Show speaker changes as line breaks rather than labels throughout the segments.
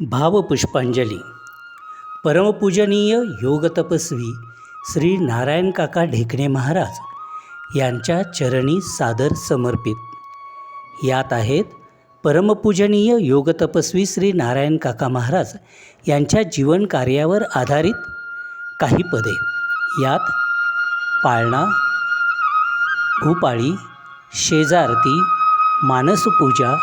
भावपुष्पांजली. परमपूजनीय योगतपस्वी श्री नारायण काका ढेकणे महाराज यांच्या चरणी सादर समर्पित. यात आहेत परमपूजनीय योगतपस्वी श्री नारायण काका महाराज यांच्या जीवन कार्यावर आधारित काही पदे. यात पाळणा भूपाळी शेजारती मानसपूजा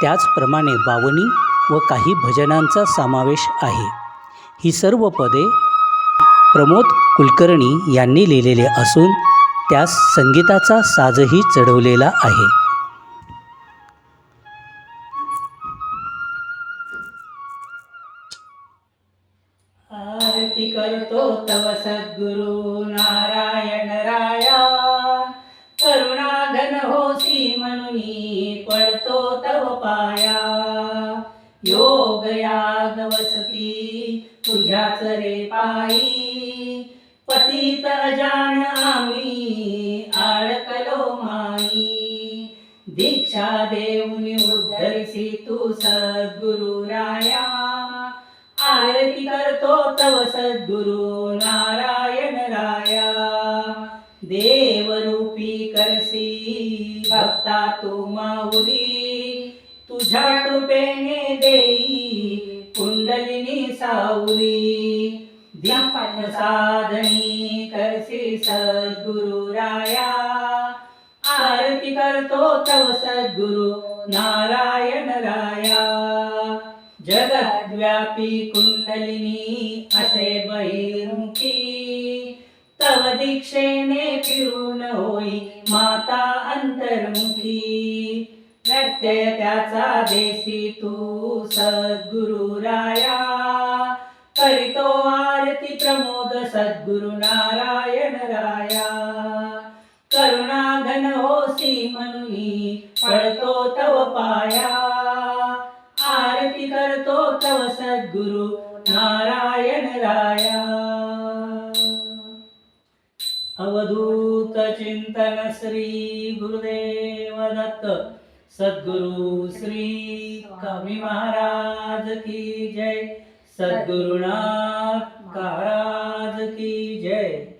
त्याचप्रमाणे बावणी व काही भजनांचा समावेश आहे. ही सर्व पदे प्रमोद कुलकर्णी यांनी लिहिलेले असून त्यास संगीताचा साजही चढवलेला आहे.
आरती करतो तव सद्गुरु नारायण राया. करुणाघन होसी म्हणून पडतो तव पाया. योग याग वसती तुझ्याच रे पायी. पतित अजान आम्ही आडकलो माई. दीक्षा देऊन उद्धरिसी तू सद्गुरु राया. आरती करतो तव सद्गुरु नारायण राया. देवरूपी करसी भक्ता तू माऊली. तुझ्या कृपेने देई कुंडलिनी सावली दीपन साधनी करसी सद्गुरु राया आरती करतो तव सद्गुरु नारायण राया जगद्व्यापी कुंडलिनी असे बहिर्मुखी तव दीक्षेने फिरू नृत्य त्याचा देसी तू सद्गुरु राया करीतो आरती प्रमोद सद्गुरु नारायण राया. करुणा घन होसी म्हणून पळतो तव पाया. आरती करतो तव सद्गुरु नारायण राया. अवधूत चिंतन श्री गुरुदेव दत्त सद्गुरु श्री कामी महाराज की जय. सद्गुरुनाथ महाराज की जय.